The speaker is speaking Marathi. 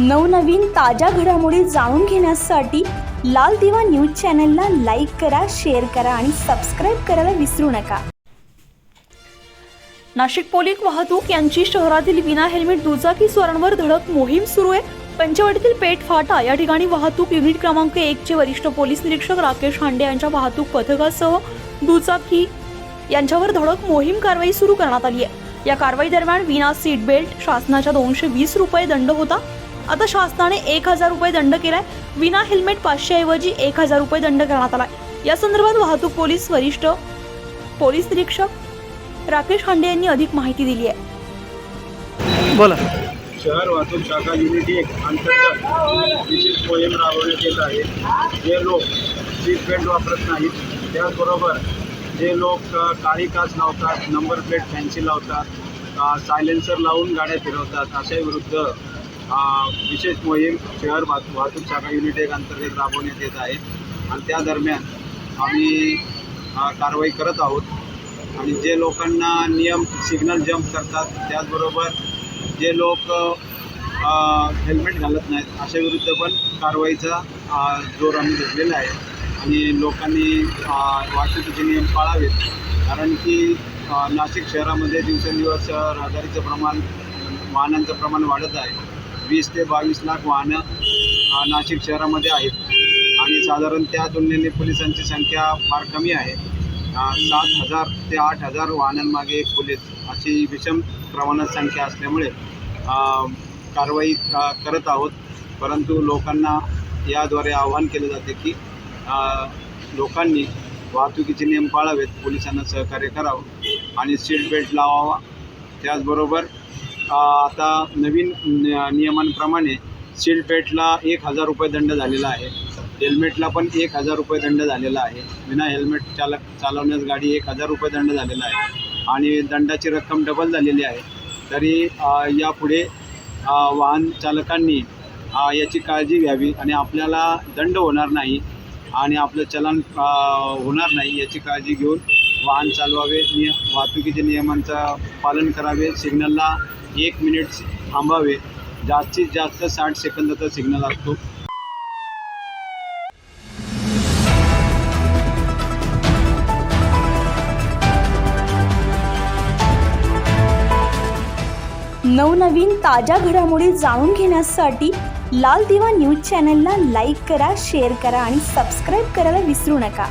नवनवीन ताज्या घडामोडी जाणून घेण्यासाठी लाल दिवा न्यूज चॅनलला लाईक करा शेअर करा आणि सबस्क्राईब करायला विसरू नका. नाशिक पोलीस वाहतूक यांची शहरातील विना हेल्मेट दुचाकी स्वारांवर धडक मोहीम सुरू आहे. पंचवटीतील पेठ फाटा या ठिकाणी वाहतूक युनिट क्रमांक एक चे वरिष्ठ पोलीस निरीक्षक राकेश हांडे यांच्या वाहतूक पथकासह दुचाकी यांच्यावर धडक मोहीम कारवाई सुरू करण्यात आली आहे. या कारवाई दरम्यान विना सीट बेल्ट शासनाच्या दोनशे वीस रुपये दंड होता. आता शासनाने एक हजार रुपये दंड केलाय. विना हेल्मेट पाचशे ऐवजी एक हजार रुपये दंड करण्यात आलाय. या संदर्भात वाहतूक पोलीस वरिष्ठ पोलीस निरीक्षक राकेश हांडे यांनी अधिक माहिती दिली आहे. बोला. शहर वाहतूक शाखा युनिट एक अंतर्गत विशेष मोहीम राबवण्यात येत आहे. जे लोक सीट बेल्ट वापरत नाहीत त्याचबरोबर जे लोक काळी काच लावतात नंबर प्लेट फॅन्सी लावतात सायलेन्सर लावून गाड्या फिरवतात अशा विरुद्ध विशेष मोहीम शहर वाहतूक वाहतूक शाखा युनिट एक अंतर्गत राबवण्यात येत आहे. आणि त्या दरम्यान आम्ही कारवाई करत आहोत. आणि जे लोकांना नियम सिग्नल जम्प करतात त्याचबरोबर जे लोक हेल्मेट घालत नाहीत अशा विरुद्ध पण कारवाईचा जोर आम्ही घेतलेला आहे. आणि लोकांनी वाहतुकीचे नियम पाळावेत. कारण की नाशिक शहरामध्ये दिवसेंदिवस रहदारीचं प्रमाण वाहनांचं प्रमाण वाढत आहे. वीस ते बावीस लाख वाहनं नाशिक शहरामध्ये आहेत. आणि साधारण त्या तुलनेने पोलिसांची संख्या फार कमी आहे. सात हजार ते आठ हजार वाहनांमागे एक पोलीस अशी विषम प्रमाणात संख्या असल्यामुळे कारवाई करत आहोत. परंतु लोकांना याद्वारे आवाहन केले जाते की लोकांनी वाहतुकीचे नियम पाळावेत पोलिसांना सहकार्य करावं आणि सीट बेल्ट लावावा. त्याचबरोबर आता नवीन नियमांप्रमाणे सीटपेटला बेल्टला एक हजार रुपये दंड झालेला आहे. हेल्मेटला पण एक हजार रुपये दंड झालेला आहे. विना हेल्मेट चालक चालवण्यास गाडी एक हजार रुपये दंड झालेला आहे. आणि दंडाची रक्कम डबल झालेली आहे. तरी यापुढे वाहन चालकांनी याची काळजी घ्यावी आणि आपल्याला दंड होणार नाही आणि आपलं चलन होणार नाही याची काळजी घेऊन वाहन चालवावे. निय वाहतुकीच्या नियमांचं पालन करावे. सिग्नलला एक मिनिट थांबावे. जास्तीत जास्त साठ सेकंदाचा सिग्नल असतो. नवनवीन ताज्या घडामोडी जाणून घेण्यासाठी लाल दिवा न्यूज चॅनलला लाईक करा शेअर करा आणि सबस्क्राईब करायला विसरू नका.